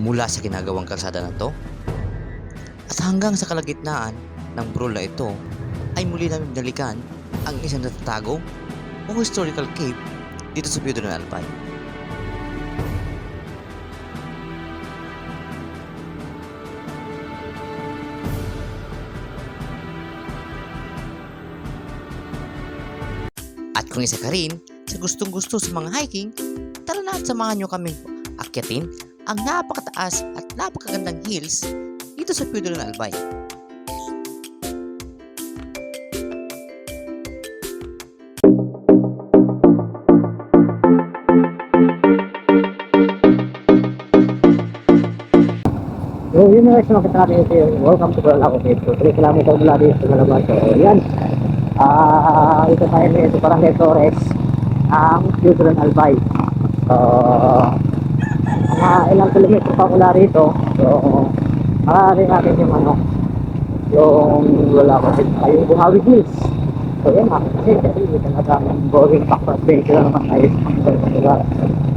mula sa ginagawang kalsada na to. At hanggang sa kalagitnaan ng burol na ito ay muli namin binalikan ang isang natatago o historical cave dito sa Piedra ng Albay. At kung isa ka rin sa gustong gusto sa mga hiking, tara na at samahan nyo kaming akyatin ang napakataas at napakagandang hills dito sa Piedra ng Albay. So, yun na guys, makita natin ito yung welcome to Kuala Cave. So, 3 kilometer mula dito sa Malabar. So, yan. Ah, ito tayo ito parang Torres. Ang Children Albay. So, ilang kilometro pa mula rito. So, makakari natin yung ano, yung Cave. Ay, yung Buhawi Hills. So, yan mga kasi kasi na daming boring factor adventure naman tayo lugar.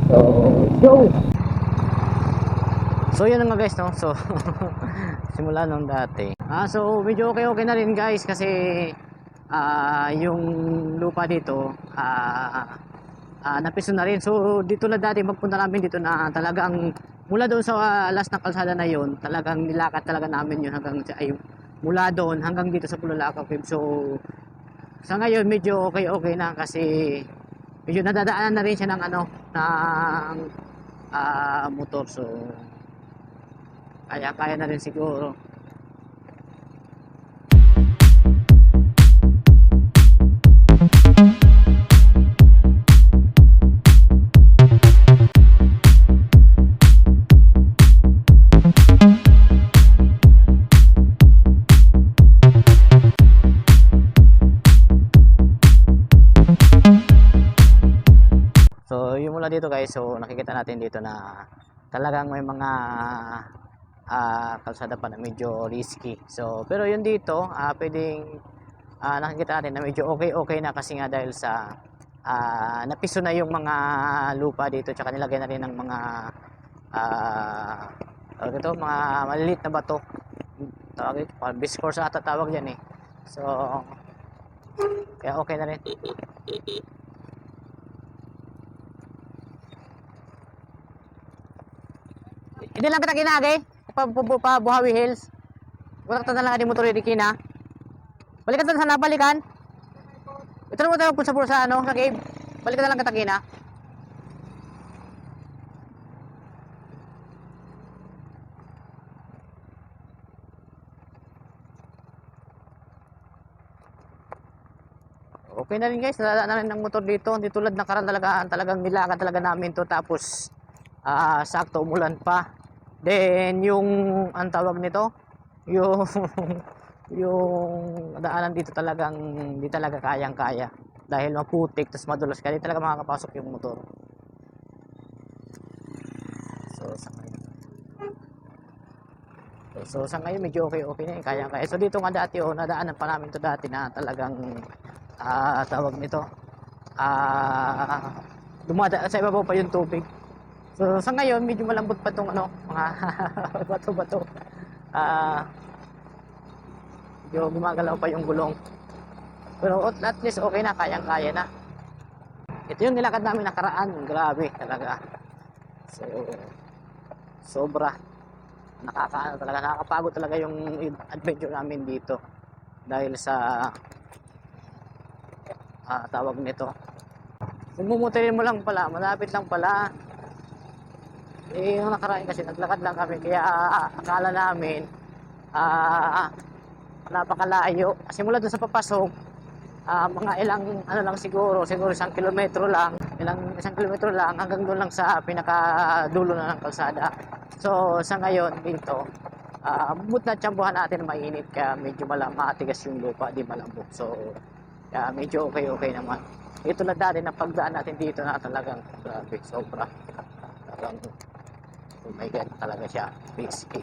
So, so, So yun nga guys no. So simula nung dati. Ah so medyo okay okay na rin guys kasi ah yung lupa dito ah ah napiso na rin. So dito na dati magpunta namin dito na talagang mula doon sa ah, last na kalsada na yon talagang nilakad talaga namin yun hanggang sa ay mula doon hanggang dito sa Pululakaw Cave. So sa ngayon medyo okay okay na kasi medyo nadadaanan na rin siya ng ano ng ah motor so kaya kaya na rin siguro. Dito guys, so nakikita natin dito na talagang may mga ah, kalsada pa na medyo risky. So, pero yun dito, ah, pwedeng ah, nakikita natin na medyo okay-okay na kasi nga dahil sa ah, napiso na yung mga lupa dito tsaka nilagay na rin ng mga tawag ito, mga maliliit na bato. Tawag ito, biscourse ata tawag yan eh. So, kaya okay na rin. Hindi lang kita ginagay. Pa, pa, pa, Buhawi Hills. Wala ka na lang di motor di kina. Balikan tayo sana balikan. Ito na mo tayo sa sa ano sa cave. Balikan na lang kita kina. Okay na rin guys, nalala na rin ng motor dito. Hindi tulad ng karan talaga, talagang nilakad talaga namin to tapos ah sakto umulan pa. Then yung ang tawag nito, yung yung daanan dito talagang hindi talaga kayang-kaya dahil maputik tapos madulas kaya di talaga makakapasok yung motor. So sa. So, sa ngayon medyo okay okay na kaya kaya. So dito nga dati oh nadaanan pa namin to dati na talagang ah tawag nito ah dumadaan sa ibabaw pa yung tubig. So sa ngayon medyo malambot pa tong ano, mga bato-bato. Ah medyo gumagalaw pa yung gulong. Pero at least okay na, kayang-kaya na. Ito yung nilakad namin nakaraan, grabe talaga. So sobra nakaka talaga nakakapagod talaga yung adventure namin dito dahil sa ah, tawag nito. Kung mo lang pala, malapit lang pala, eh, yung nakaraan kasi naglakad lang kami kaya ah, akala namin ah napakalayo. Simula doon sa papasok, ah, mga ilang ano lang siguro, siguro isang kilometro lang, ilang isang kilometro lang hanggang doon lang sa pinakadulo na ng kalsada. So sa ngayon dito, ah bubut na tiyambuhan natin na mainit kaya medyo malam, matigas yung lupa, di malambot. So kaya medyo okay-okay naman. Ito na dati na pagdaan natin dito na talagang grabe, sobra. Talagang Oh my God, talaga siya. Risky.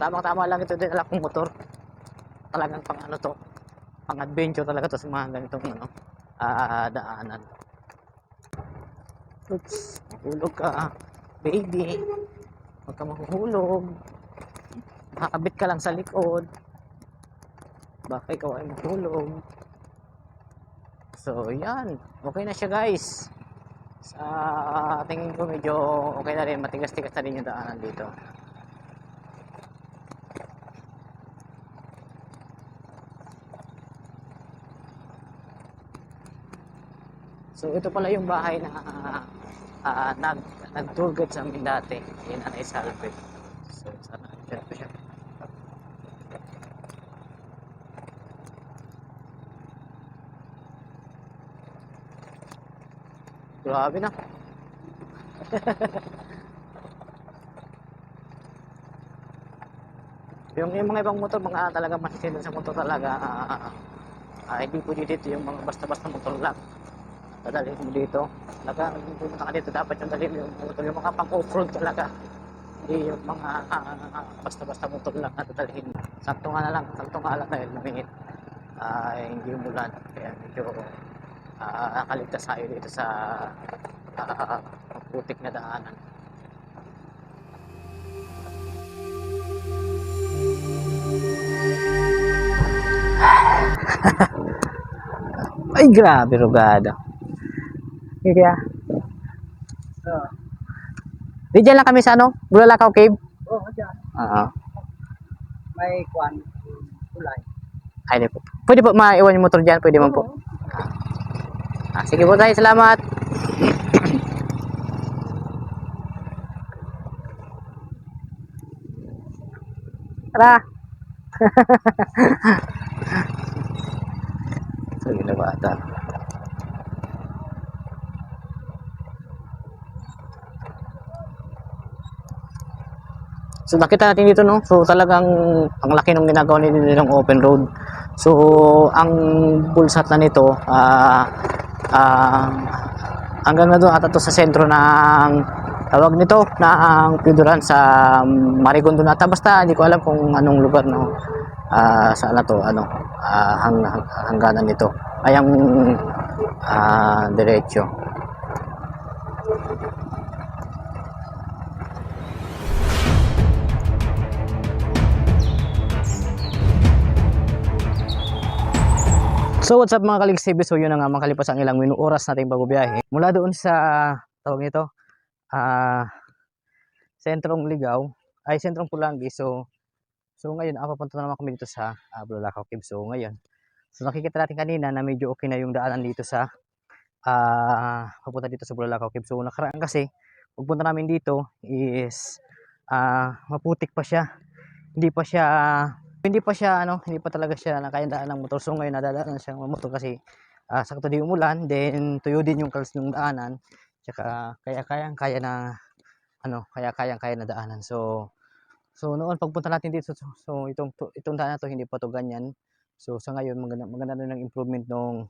tamang-tama lang ito din kong motor. Talagang pang ano to, pang adventure talaga to sa mga ganitong ano, ah, daanan. Oops, mahulog ka, baby. Huwag ka mahuhulog. Makakabit ka lang sa likod. Baka ikaw ay mahulog. So, yan. Okay na siya, guys. Sa tingin ko medyo okay na rin. Matigas-tigas na rin yung daanan dito. So, ito pala yung bahay na ah, nag, nag-tour sa amin dati. Yan Nanay Salve. So, sana andyan po siya. Grabe na. yung, yung mga ibang motor, mga talaga masisindan sa motor talaga, ah, ah, hindi po dito yung mga basta-basta motor lang. Dadalhin mo dito. Talaga, kung pumunta ka dito, dapat yung dalhin yung motor, yung mga pang-off-road talaga. Hindi yung mga ah, basta-basta motor lang na dadalhin. Sakto nga na lang, sakto nga lang dahil lumingit. Ah, hindi umulan. Kaya medyo ah, nakaligtas tayo dito sa ah, putik na daanan. Ay, grabe, rugado. Kaya, Oo. di dyan lang kami sa ano, Bulalakaw Cave. Oo, dyan. Oo. May kwan. Kulay. Ay, di po. Pwede po maiwan yung motor dyan, pwede man po. Ah, sige po tayo, salamat. Tara. Sige na bata. So nakita natin dito no. So talagang ang laki ng ginagawa nila ng open road. So ang bulsat na nito ah ah, hanggang na doon ata to sa sentro ng tawag nito na ang Piduran sa Marigondo nata basta hindi ko alam kung anong lugar no? Ah saan na to ano ah, hang, hang, hangganan nito. Ay ang ah, diretso So what's up mga kaligsibi? So yun na nga makalipas ang ilang minu oras nating pagbibiyahe. Mula doon sa tawag nito ah sentrong Ligaw ay sentrong Pulangi. So so ngayon ah, papunta na naman kami dito sa uh, Bulacau Cave. So ngayon so nakikita natin kanina na medyo okay na yung daanan dito sa ah papunta dito sa Bulacau Cave. So nakaraan kasi pagpunta namin dito is ah maputik pa siya. Hindi pa siya hindi pa siya ano, hindi pa talaga siya nakayandaan ng motor. So ngayon nadadaan na siya ng motor kasi ah, sakto di umulan, then tuyo din yung kals ng daanan. Tsaka kaya kayang kaya na ano, kaya kayang kaya na daanan. So so noon pagpunta natin dito so, so itong to- itong daan na to hindi pa to ganyan. So sa ngayon maganda maganda na ng improvement nung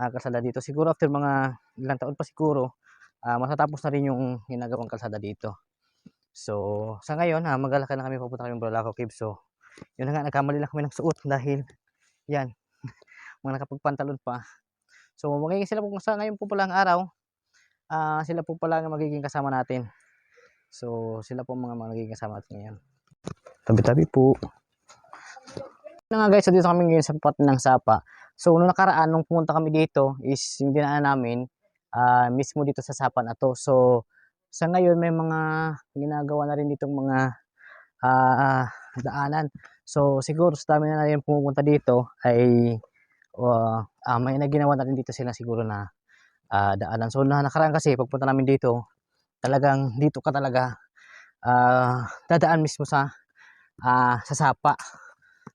ah, kalsada dito. Siguro after mga ilang taon pa siguro ah, matatapos na rin yung ginagawang kalsada dito. So sa ngayon ah, magalakad na kami papunta kami Brolaco Cave. So yun na nga, nagkamali lang kami ng suot dahil yan, mga nakapagpantalon pa. So magiging sila po sa ngayon po pala ang araw, ah sila po pala ang magiging kasama natin. So sila po mga magiging kasama natin ngayon. Tabi-tabi po. Na nga guys, so dito kami ngayon sa part ng Sapa. So nung nakaraan, nung pumunta kami dito, is yung dinaan namin, ah mismo dito sa Sapa na to. So sa ngayon, may mga ginagawa na rin ditong mga ah daanan. So siguro sa dami na rin pumupunta dito ay uh, ah, may naginawa na rin dito sila siguro na ah, daanan. So na nakaraan kasi pagpunta namin dito, talagang dito ka talaga ah, dadaan mismo sa ah, sa sapa.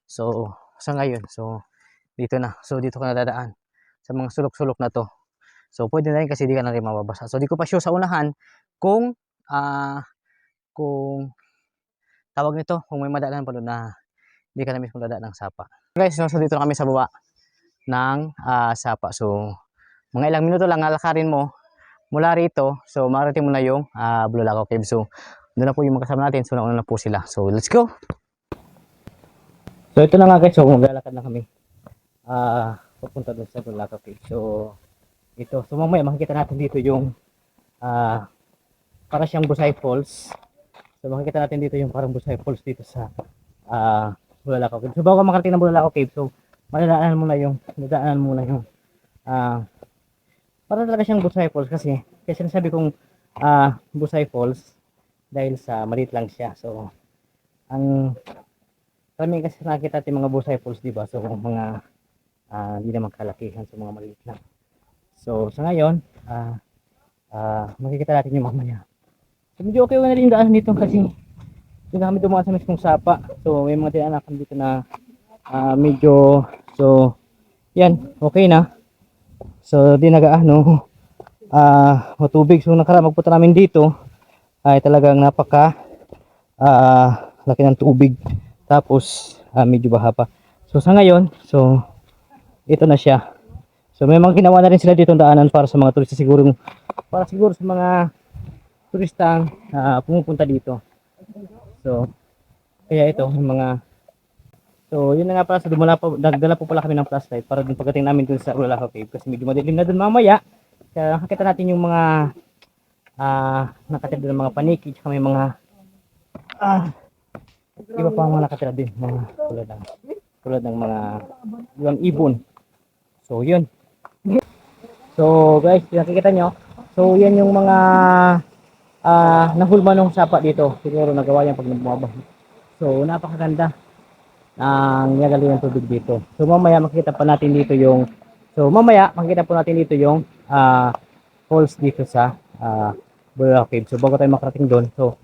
So sa ngayon, so dito na. So dito ka na dadaan sa mga sulok-sulok na to. So pwede na rin kasi di ka na rin mababasa. So di ko pa sure sa unahan kung ah kung tawag nito kung may madaanan pa doon na hindi ka na mismo dadaan ng sapa. Guys, so, dito na kami sa baba ng ah, sapa. So, mga ilang minuto lang lalakarin mo mula rito. So, marating mo na yung uh, Bululaco Cave. So, doon na po yung makasama natin. So, nauna na po sila. So, let's go! So ito na nga guys, so maglalakad na kami. Ah, papunta doon sa Bulacan Cave. So ito, so mamaya makikita natin dito yung ah para siyang Busay Falls. So makikita natin dito yung parang Busay Falls dito sa ah Bulacan Cave. So bago ka makarating ng Bulacan Cave, so madadaanan muna yung madadaanan muna yung ah para talaga siyang Busay Falls kasi kasi sinasabi kong ah Busay Falls dahil sa maliit lang siya. So ang kami kasi nakita natin mga Busay Falls, di ba? So mga ah, hindi naman kalakihan so mga maliit lang. So sa ngayon, ah ah makikita natin yung mamaya. So medyo okay na rin daan dito kasi hindi kami dumaan sa mismong sapa. So may mga tinanakan dito na ah, medyo so yan, okay na. So di nagaano ah matubig. So nakaraan magpunta namin dito ay talagang napaka ah laki ng tubig. Tapos ah, medyo baha pa. So sa ngayon, so ito na siya. So may mga ginawa na rin sila dito daanan para sa mga turista siguro para siguro sa mga turistang ah, pumupunta dito. So kaya ito yung mga So yun na nga pala sa dumala pa nagdala po pala kami ng flashlight para dun pagdating namin dun sa Ulalaca Cave kasi medyo madilim na dun mamaya. Kaya nakita natin yung mga ah nakatira ng mga paniki tsaka may mga ah iba pa mga nakatira din mga tulad ng tulad ng mga yung ibon so yun so guys nakikita nyo so yan yung mga ah nahulma ng sapa dito siguro nagawa yan pag bumaba so napakaganda ang yagali ng tubig dito so mamaya makikita pa natin dito yung so mamaya makikita po natin dito yung ah falls dito sa ah Bulacan Cave so bago tayo makarating doon so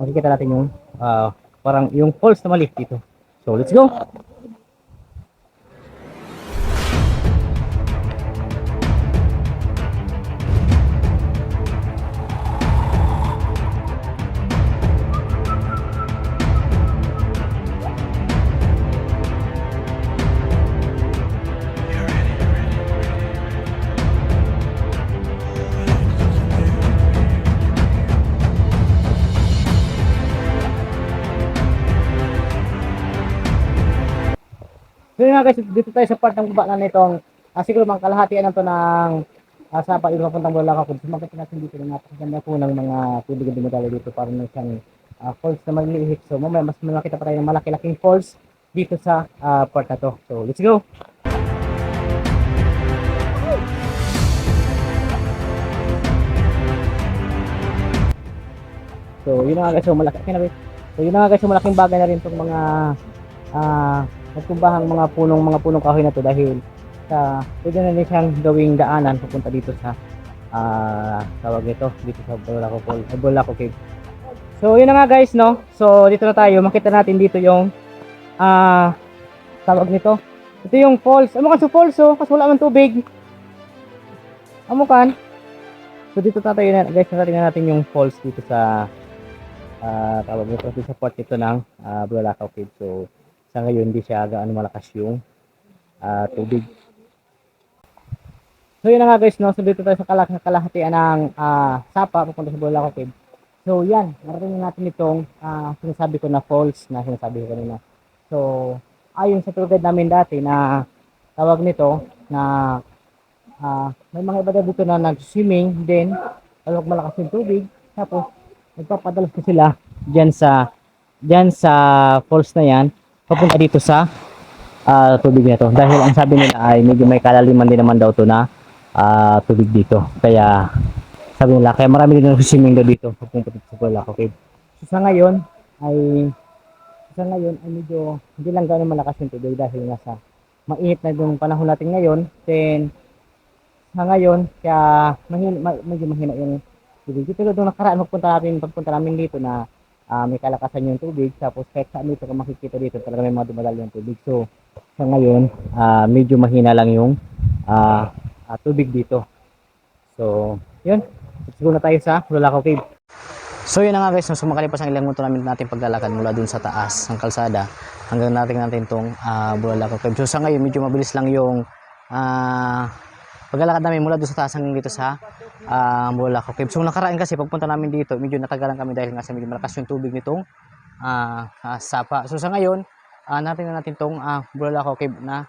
makikita natin yung ah, parang yung falls na maliit dito. So, let's go! Yun nga guys, dito tayo sa part ng baba na nitong ah, siguro mga kalahatian na to ng uh, sa pa yung papuntang Bulacan. So makikita natin dito na napakaganda po ng mga tubig na dumadalo dito para na siyang ah, falls na maliliit. So mamaya mas makita pa tayo ng malaki-laking falls dito sa ah, part na to. So let's go! So yun na nga guys, so malaki na ba? So yun na nga guys, so malaking bagay na rin itong mga ah nagkumbahang mga punong mga punong kahoy na to dahil sa pwede na rin siyang gawing daanan papunta dito sa ah tawag nito dito sa Bulaco Fall uh, Bulaco Cave. So yun na nga guys no. So dito na tayo makita natin dito yung ah tawag nito. Ito yung falls. Amo kan sa falls oh kasi wala man tubig. Amo kan. So dito na tayo na guys narating natin yung falls dito sa ah tawag nito dito sa part nito ng ah Bulaco Cave. So sa ngayon hindi siya gaano malakas yung ah, tubig. So yun na nga guys, no? so dito tayo sa kalak kalahatian ng ah, Sapa papunta sa Bulacan Cave. So yan, narating natin itong ah, sinasabi ko na falls na sinasabi ko kanina. So ayon sa tour guide namin dati na tawag nito na ah, may mga iba dito na nag-swimming din pag malakas yung tubig tapos nagpapadalas ko sila diyan sa diyan sa falls na yan papunta dito sa ah, tubig na. Dahil ang sabi nila ay medyo may kalaliman din naman daw to na ah, tubig dito. Kaya sabi nila, kaya marami din swimming daw dito dito sa Bulacan Cave. So sa ngayon ay sa ngayon ay medyo hindi lang gano'ng malakas yung tubig dahil nasa mainit na yung panahon natin ngayon. Then sa ngayon kaya mahina, ma- medyo mahina yung tubig. Pero doon nakaraan magpunta natin, pagpunta namin dito na ah, may kalakasan yung tubig tapos kahit saan dito ka makikita dito talaga may mga dumadalo yung tubig. So sa ngayon ah, medyo mahina lang yung ah, ah, tubig dito. So yun. Siguro na tayo sa Lulaco Cave. So yun na nga guys. No, sumakalipas ang ilang minuto namin natin paglalakad mula dun sa taas ng kalsada hanggang natin natin tong uh, Bulalaco Cave. So sa ngayon medyo mabilis lang yung ah, paglalakad namin mula doon sa taas hanggang dito sa uh, Bulacan Cave. So nakaraan kasi pagpunta namin dito, medyo natagalan kami dahil nga sa medyo malakas yung tubig nitong ah, ah, sapa. So sa ngayon, ah natin na natin tong ah, Bulalaco Cave na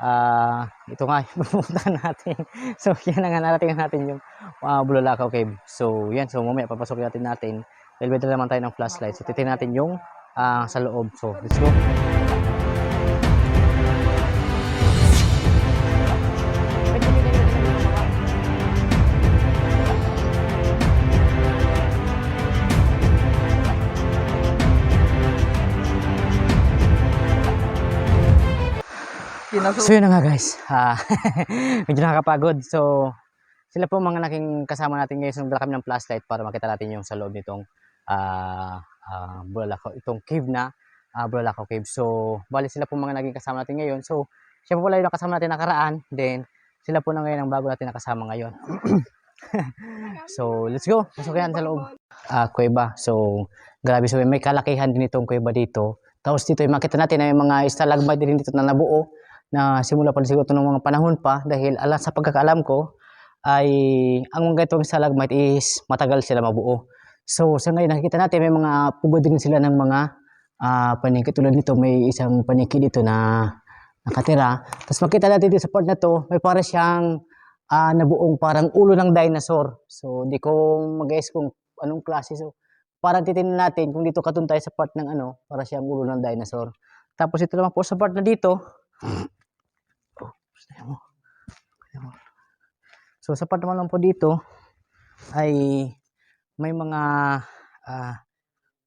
ah ito nga yung pupuntahan natin. So yan nga narating natin yung uh, Bulalaco Cave. So yan, so mamaya papasok natin natin. Dahil naman tayo ng flashlight. So titingnan natin yung ah, sa loob. So let's go. So yun na nga guys, Ah, medyo nakakapagod. So sila po mga naking kasama natin ngayon. So nagdala kami ng flashlight para makita natin yung sa loob nitong ah ah, Bulalaco, itong cave na ah, Bulalaco Cave. So bali sila po mga naging kasama natin ngayon. So siya po pala yung nakasama natin nakaraan. Then sila po na ngayon ang bago natin nakasama ngayon. so let's go. Pasok yan sa loob. Ah, kuweba. So grabe. So may kalakihan din itong kuweba dito. Tapos dito, yung makita natin na yung mga stalagmite din dito na nabuo na simula pa siguro ng mga panahon pa dahil ala sa pagkakaalam ko ay ang mga itong stalagmite is matagal sila mabuo. So sa ngayon nakikita natin may mga pugod din sila ng mga ah paniki tulad nito may isang paniki dito na nakatira. Tapos makita natin dito sa part na to may para siyang ah, nabuong parang ulo ng dinosaur. So di ko mag-guess kung anong klase. So parang titingnan natin kung dito katun tayo sa part ng ano para siyang ulo ng dinosaur. Tapos ito naman po sa part na dito Ayan mo. Ayan mo. So sa part naman lang po dito ay may mga ah,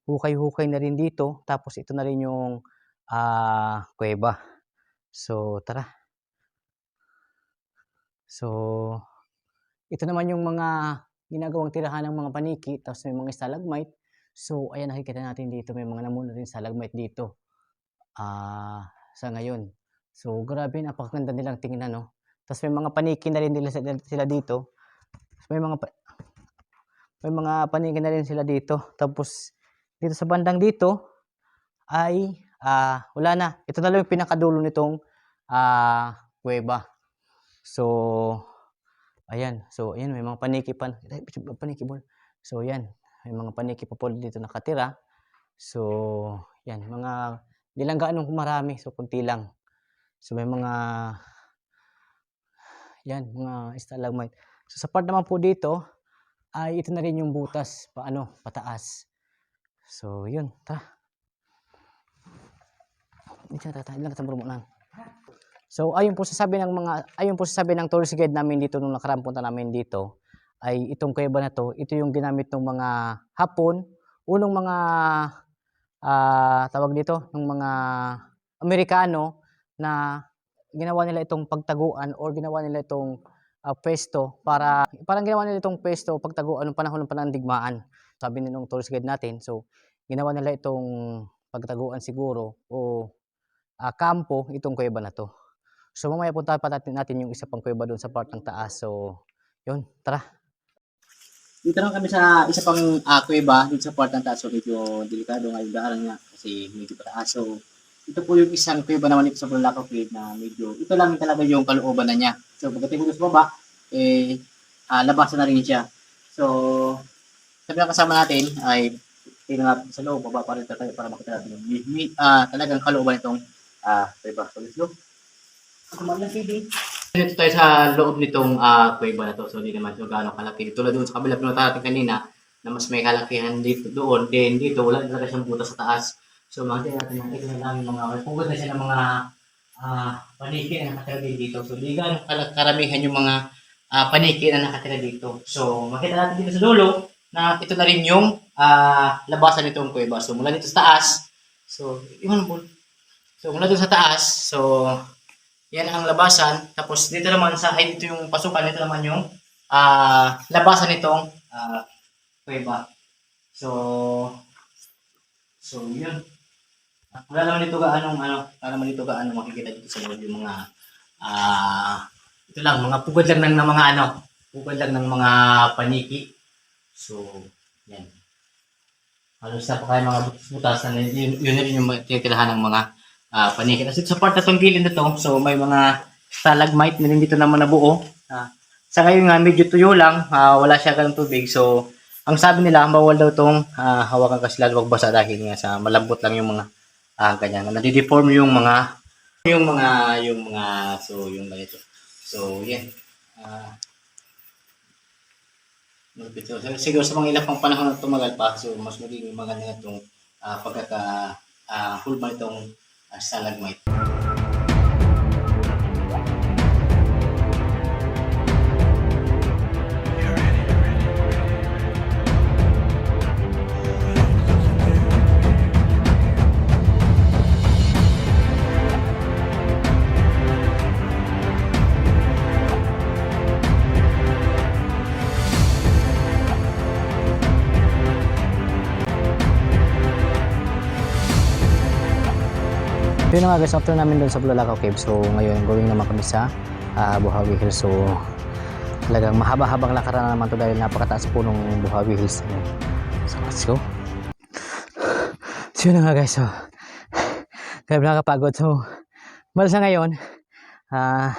hukay-hukay na rin dito. Tapos ito na rin yung ah, kuweba. So tara. So ito naman yung mga ginagawang tirahan ng mga paniki. Tapos may mga stalagmite. So ayan nakikita natin dito may mga namuno rin stalagmite dito. Ah, sa ngayon. So, grabe, napakaganda nilang tingnan, no? Tapos may mga paniki na rin nila sila, dito. May mga may mga paniki na rin sila dito. Tapos dito sa bandang dito ay ah wala na. Ito na lang yung pinakadulo nitong ah kuweba. So ayan. So ayan may mga paniki pa. Paniki ball. So ayan, may mga paniki pa po dito nakatira. So yan, mga di lang gaano marami, so kunti lang. So may mga yan, mga stalagmite. So sa part naman po dito ay ito na rin yung butas paano pataas. So yun, ta. Ito na tatay lang mo lang. So ayun po sasabi ng mga ayun po sasabi ng tourist guide namin dito nung nakaraan punta namin dito ay itong kuweba na to, ito yung ginamit ng mga Hapon, unang mga ah tawag dito, ng mga Amerikano na ginawa nila itong pagtaguan or ginawa nila itong ah, pwesto para parang ginawa nila itong pwesto pagtaguan ng panahon ng panandigmaan. Sabi nung tourist guide natin. So ginawa nila itong pagtaguan siguro o ah, kampo itong kuweba na to. So mamaya punta pa natin, natin yung isa pang kuweba doon sa part ng taas. So yun, tara. Dito lang kami sa isa pang uh, kuweba, dito sa part ng taas. So, medyo delikado nga yung daanan nga kasi medyo pataas. So, ito po yung isang kuweba naman dito sa Bulacro Cave na medyo, ito lang talaga yung kalooban na niya. So, pagdating mo sa baba, eh, ah, labasan na rin siya. So, sabi na kasama natin ay tingnan natin sa loob, baba pa rin tayo para makita natin yung mi- ah, talagang kalooban itong ah, kuweba. So, let's go. Kumain ng TV. Dito tayo sa loob nitong ah, kuweba na to. So, hindi naman so gaano kalaki. Tulad doon sa kabila pinunta natin kanina na mas may kalakihan dito doon. Then dito, wala talaga siyang butas sa taas. So, makikita natin na ito na lang yung mga, may pugod na siya ng mga ah, paniki na nakatira dito. So, di kala- karamihan yung mga ah, paniki na nakatira dito. So, makita natin dito sa dulo na ito na rin yung ah, labasan nitong kuweba. So, mula dito sa taas, so, yun po. So, mula dito sa taas, so, yan ang labasan. Tapos dito naman sa ay dito yung pasukan, dito naman yung ah labasan nitong ah kuweba. So So yun. Wala naman dito gaanong ano, wala naman dito gaano makikita dito sa loob yung mga ah ito lang mga pugad lang ng, ng mga ano, pugad lang ng mga paniki. So yan. Halos na pa kayo mga butas-butas na yun, yun rin yung tinitirahan ng mga ah paniki. Tapos sa part na tong gilid na so may mga stalagmite na rin dito naman nabuo. Ah, sa ngayon nga, medyo tuyo lang, ah, wala siya ganong tubig. So, ang sabi nila, bawal daw tong ah, hawakan kasi lalo wag basa dahil nga sa malambot lang yung mga ah ganyan. Nadideform yung mga yung mga yung mga so yung ganito. So yan. Ah malupit. so, siguro sa mga ilang pang panahon na tumagal pa, so mas magiging maganda itong ah, pagkaka ah, hulma itong ah, stalagmite. Yun na nga guys, after namin doon sa Bulalakaw Cave, so ngayon going naman kami sa ah, Buhawi Hills. So talagang mahaba-habang lakaran na naman to dahil napakataas po nung Buhawi Hills. So let's go. So yun na nga guys, so grabe nakakapagod. So malas na ngayon, ah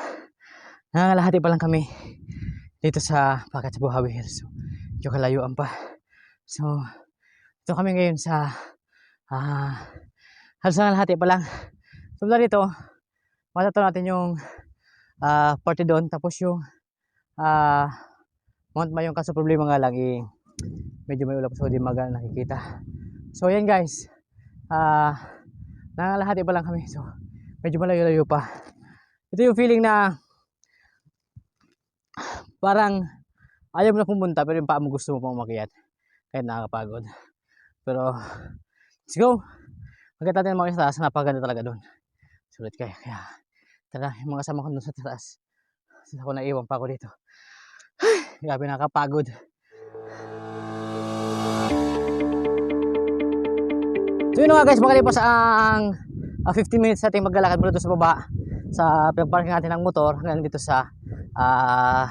nangangalahati pa lang kami dito sa pakat sa Buhawi Hills. So medyo kalayuan pa. So ito kami ngayon sa ah halos nangangalahati pa lang. So mula dito, matataw natin yung ah party doon. Tapos yung ah Mount Mayong kaso problema nga lang eh, medyo may ulap so di magana nakikita. So yan guys, ah nangalahati pa lang kami. So medyo malayo-layo pa. Ito yung feeling na parang ayaw mo na pumunta pero yung paa mo gusto mo pang umakyat. Kaya nakakapagod. Pero let's go. Magkita natin mga sa taas, napakaganda talaga doon. Sulit kaya. Kaya, tara, yung mga kasama ko doon sa taas. Sila ko naiwan pa ako dito. Grabe nakakapagod. So yun nga guys, makalipas ang ah, 15 minutes natin maglalakad mula doon sa baba sa pinagparking natin ng motor hanggang dito sa ah,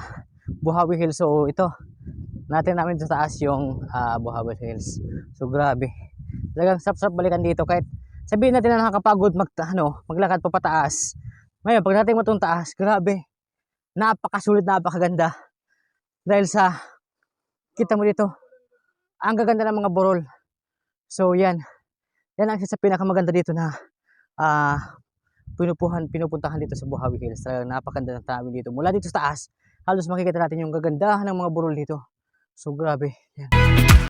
Buhawi Hills. So ito, natin namin sa taas yung ah, Buhawi Hills. So grabe. Talagang sarap-sarap balikan dito kahit sabihin natin na nakakapagod mag, ano, maglakad pa pataas. Ngayon, pag natin mo taas, grabe. Napakasulit, napakaganda. Dahil sa, kita mo dito, ang gaganda ng mga borol. So, yan. Yan ang isa sa pinakamaganda dito na ah pinupuhan, pinupuntahan dito sa Buhawi Hills. Talagang napakaganda ng tanawin dito. Mula dito sa taas, halos makikita natin yung gagandahan ng mga burol dito. So, grabe. Yan.